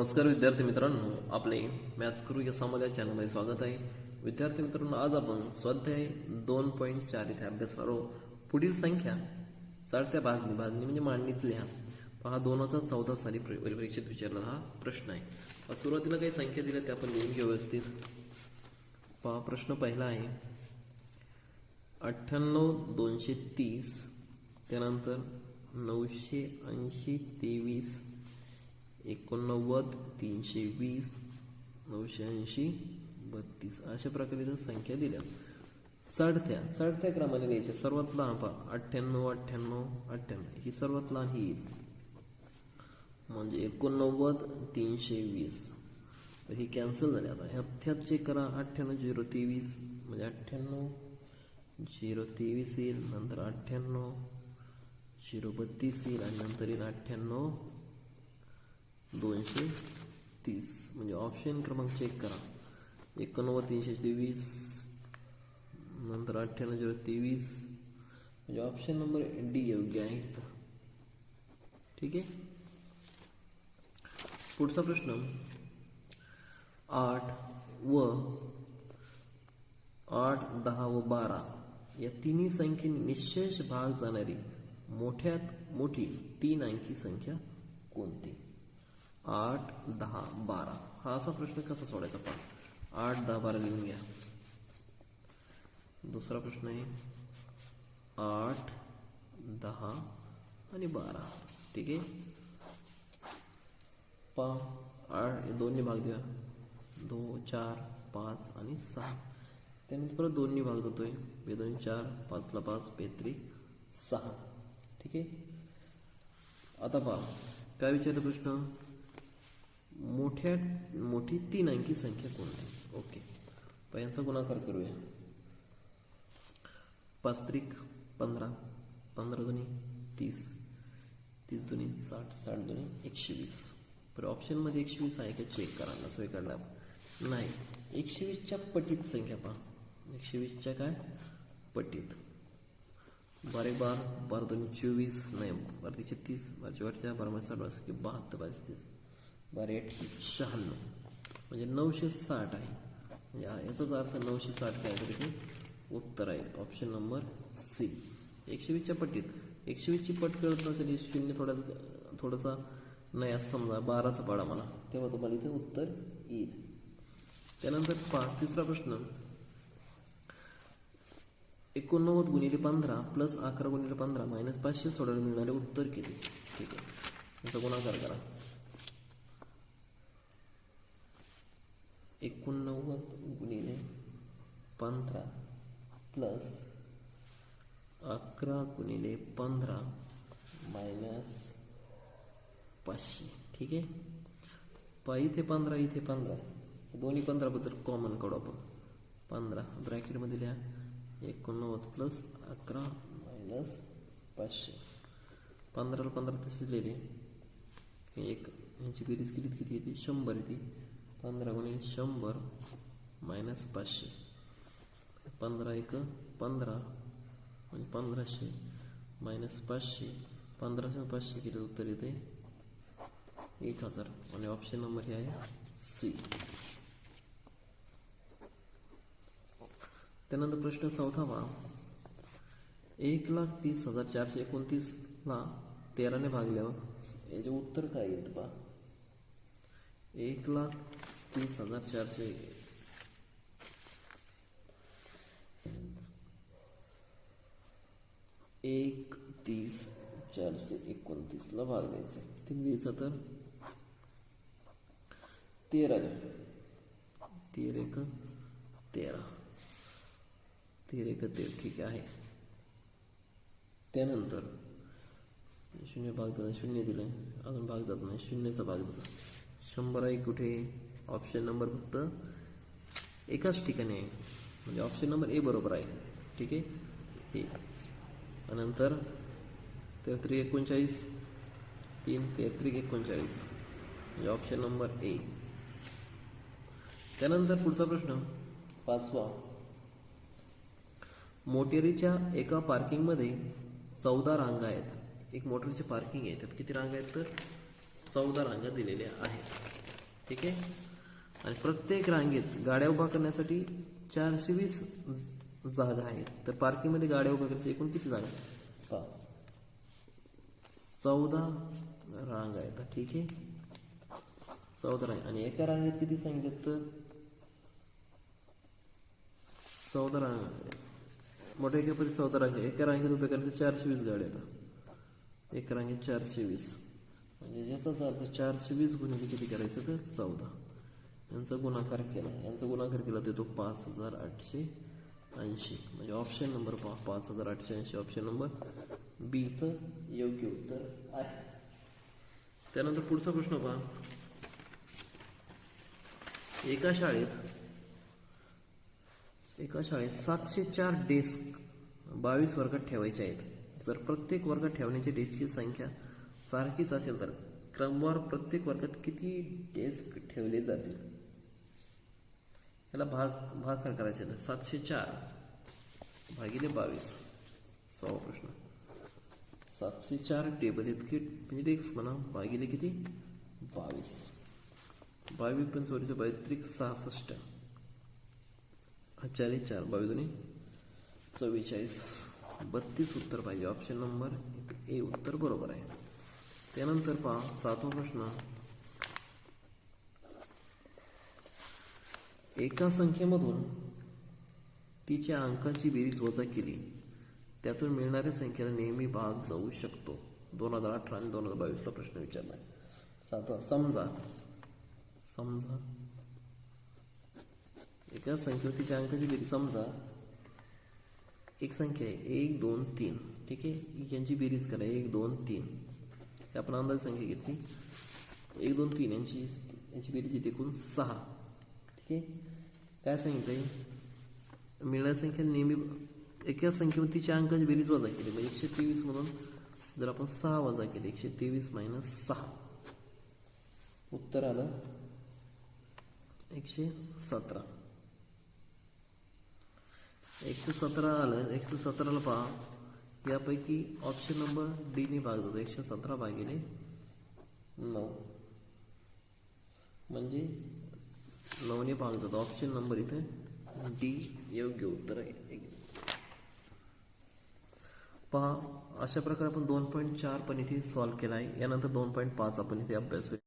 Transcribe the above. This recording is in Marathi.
नमस्कार विद्यार्थी मित्रांनो आपले मॅथ्स गुरु या समाजा चॅनलमध्ये स्वागत आहे. विद्यार्थी मित्रांनो आज आपण स्वाध्याय दोन पॉईंट चार इथे अभ्यासणार आहोत. पुढील संख्या चढत्या भाजणी भाजणी म्हणजे मांडणीतल्या. पहा दोन हजार चौदा साली प्र- परीक्षेत विचारलेला हा प्रश्न आहे. सुरुवातीला काही संख्या दिल्या त्या आपण लिहून घेऊ व्यवस्थित. पहा प्रश्न पहिला आहे. अठ्ठ्याण्णव दोनशे तीस त्यानंतर नऊशे ऐंशी तेवीस एकोणनव्वद तीनशे वीस नऊशे ऐंशी बत्तीस अशा प्रकारे जर संख्या दिल्या चढत्या चढत्या क्रमाने द्यायच्या सर्वात लहान पहा. अठ्ठ्याण्णव अठ्ठ्याण्णव अठ्ठ्याण्णव. ही सर्वात लहान ही. येईल म्हणजे एकोणनव्वद तीनशे वीस. तर ही कॅन्सल झाली. आता ह्यात चेक करा. अठ्ठ्याण्णव झिरो तेवीस. म्हणजे अठ्ठ्याण्णव झिरो तेवीस येईल. नंतर अठ्ठ्याण्णव झिरो बत्तीस येईल. आणि नंतर येईल अठ्ठ्याण्णव दोनशे तीस. म्हणजे ऑप्शन क्रमांक चेक करा. एकोणनव्वद तीनशे तेवीस. नंतर अठ्ठ्याण्णव झिरो तेवीस. म्हणजे ऑप्शन नंबर डी योग्य आहे इथं. ठीक आहे? पुढचा प्रश्न. आठ व आठ दहा व बारा या तिन्ही संख्येने निशेष भाग जाणारी मोठ्यात मोठी तीन अंकी संख्या कोणती? आठ दहा बारा. हा असा प्रश्न कसा सोडायचा पहा आठ दहा बारा लिहून घ्या. दुसरा प्रश्न आहे आठ दहा आणि बारा. ठीक आहे? पा आठ दोन्ही भाग द्या. दो चार पाच आणि सहा. त्यानंतर परत दोन्ही भाग देतोय बे दोन चार पाचला पाच बेत्री सहा. ठीक आहे? आता पहा. काय विचारलं प्रश्न? मोठ्या मोठी तीन अंकी संख्या कोणती ओके. पण यांचा गुणाकार करूया. पाच त्रिक पंधरा. पंधरा दोन्ही तीस. तीस दोन्ही साठ. साठ दोन्ही एकशे वीस बरं ऑप्शनमध्ये एकशे वीस आहे का? चेक करा. सोय काढला नाही. एकशे वीसच्या पटीत संख्या पहा. एकशे वीसच्या काय? पटीत. बारे बार बारा दोन चोवीस. नाही बारा तीस. छत्तीस बारा बारा साठ बारा बहात्तर बारा तीस. बारा शहाण्णव. म्हणजे नऊशे साठ आहे. म्हणजे याचाच अर्थ नऊशे साठ काहीतरी ते उत्तर आहे. ऑप्शन नंबर सी एकशे वीसच्या पट्टीत एकशे वीसची पट कळत नसेल शून्य थोडासा थोडासा नाही असं समजा बाराचा पाडा मला. तेव्हा तुम्हाला इथे उत्तर येईल. त्यानंतर पाच. तिसरा प्रश्न. एकोणनव्वद गुणिले पंधरा प्लस अकरा गुणिले पंधरा मायनस पाचशे सोडायला मिळणारे उत्तर किती? ठीक आहे. याचा गुणाकार करा. एकोणनव्वद गुणिले पंधरा प्लस अकरा गुणिले पंधरा मायनस पाचशे. ठीक आहे? पा इथे पंधरा इथे पंधरा. दोन्ही पंधराबद्दल कॉमन काढू आपण. पंधरा. ब्रॅकेटमध्ये लिहा. एकोणनव्वद प्लस अकरा मायनस पाचशे. पंधराला पंधरा तसेच लिहिले. एक यांची बेरीज किती किती येते? शंभर येते. पंधरा गुणिले शंभर मायनस पाचशे. पंधरा एक पंधरा म्हणजे पंधराशे मायनस पाचशे. पंधराशे पाचशे किती उत्तर येते. एक हजार. आणि ऑप्शन नंबर हे आहे सी त्यानंतर प्रश्न चौथावा. एक लाख तीस हजार चारशे एकोणतीसला तेराने भागल्यावर याचे उत्तर काय येत बा एक लाख तीस हजार चारशे. एक तीस चारशे एकोणतीसला भाग द्यायचा. तीन द्यायचा तर तेरा तेर एक तेरा. तेर एक तेर ठीक आहे. त्यानंतर शून्य भाग जात शून्य दिलं. अजून भाग जात नाही शून्यचा भाग जातो. शंभर आहे कुठे? ऑप्शन नंबर फक्त एकाच ठिकाणी आहे. म्हणजे ऑप्शन नंबर ए बरोबर आहे. ठीक आहे? ए नंतर तेहत्री एकोणचाळीस. तीन तेहत्री एकोणचाळीस. म्हणजे ऑप्शन नंबर ए त्यानंतर पुढचा प्रश्न. पाचवा. मोटेरीच्या एका पार्किंगमध्ये चौदा रांगा आहेत. एक मोटरची पार्किंग आहे. त्यात किती रांगा आहेत तर? चौदा रांगा दिलेल्या आहेत. ठीक आहे? आणि प्रत्येक रांगेत गाड्या उभा करण्यासाठी चारशे वीस जागा आहेत. तर पार्किंगमध्ये गाड्या उभ्या करायची एकूण किती जागा? पहा. चौदा रांग आहेत. ठीक आहे. चौदा रांग. आणि एका रांगेत किती सांगितलं तर चौदा रांग मोठ्या एकापैकी चौदा रांग. एका रांगेत उभ्या करायच्या चारशे वीस गाड्या आहेत. एक रांगेत चारशे वीस. म्हणजे ज्याचाच अर्थ चारशे वीस गुणिले किती करायचं? तर चौदा. यांचा गुणाकार केला. यांचा गुणाकार केला देतो पाच हजार आठशे ऐंशी. म्हणजे ऑप्शन नंबर पहा पाच हजार आठशे ऐंशी. ऑप्शन नंबर बी तर योग्य उत्तर आहे. त्यानंतर पुढचा प्रश्न पहा. एका शाळेत एका शाळेत सातशे चार डेस्क बावीस वर्गात ठेवायचे आहेत. जर प्रत्येक वर्गात ठेवण्याची डेस्कची संख्या सारखीच असेल तर क्रमवार प्रत्येक वर्गात किती डेस्क ठेवले जातील? याला भाग भागाकार करायचे आहे. सातशे चार भागिले बावीस. सहा प्रश्न. सातशे चार टेबल इतके म्हणजे डेस्क म्हणा भागिले किती? बावीस. बावीस पंचवारीचे बावीस सहासष्ट. हा चाळीस चार. बावीस दोन्ही चव्वेचाळीस. बत्तीस उत्तर पाहिजे. ऑप्शन नंबर ए उत्तर बरोबर आहे. त्यानंतर पहा सातवा प्रश्न. एका संख्येमधून तिच्या अंकांची बेरीज वजा केली. त्यातून मिळणाऱ्या संख्येला नेहमी भाग जाऊ शकतो. दोन हजार अठरा आणि दोन हजार बावीसला प्रश्न विचारला साधा समजा समजा एका संख्येवर तिच्या अंकाची बेरीज समजा एक संख्या आहे एक दोन तीन. ठीक आहे? यांची बेरीज करा एक दोन तीन. आपण अंदाज संख्या घेतली. एक दोन तीन यांची यांची बेरीज येते एकूण सहा. की आहे काय सांगितलंय मिळणाऱ्या संख्या नेहमी एका संख्येवर तिच्या अंकाची बेरीज वजा केली. म्हणजे एकशे तेवीस मधून जर आपण सहा वजा केले एकशे तेवीस मायनस सहा. उत्तर आलं एकशे सतरा. एकशे सतरा आलं. एकशे सतराला पहा. यापैकी ऑप्शन नंबर डीने भाग जातो. एकशे सतरा भागिले नऊ. म्हणजे नवनी भाग जातो ऑप्शन नंबर इथे डी योग्य उत्तर आहे. पहा अशा प्रकारे आपण दोन पॉईंट चार पण इथे सॉल्व्ह केला आहे यानंतर दोन पॉईंट पाच आपण इथे अभ्यास होईल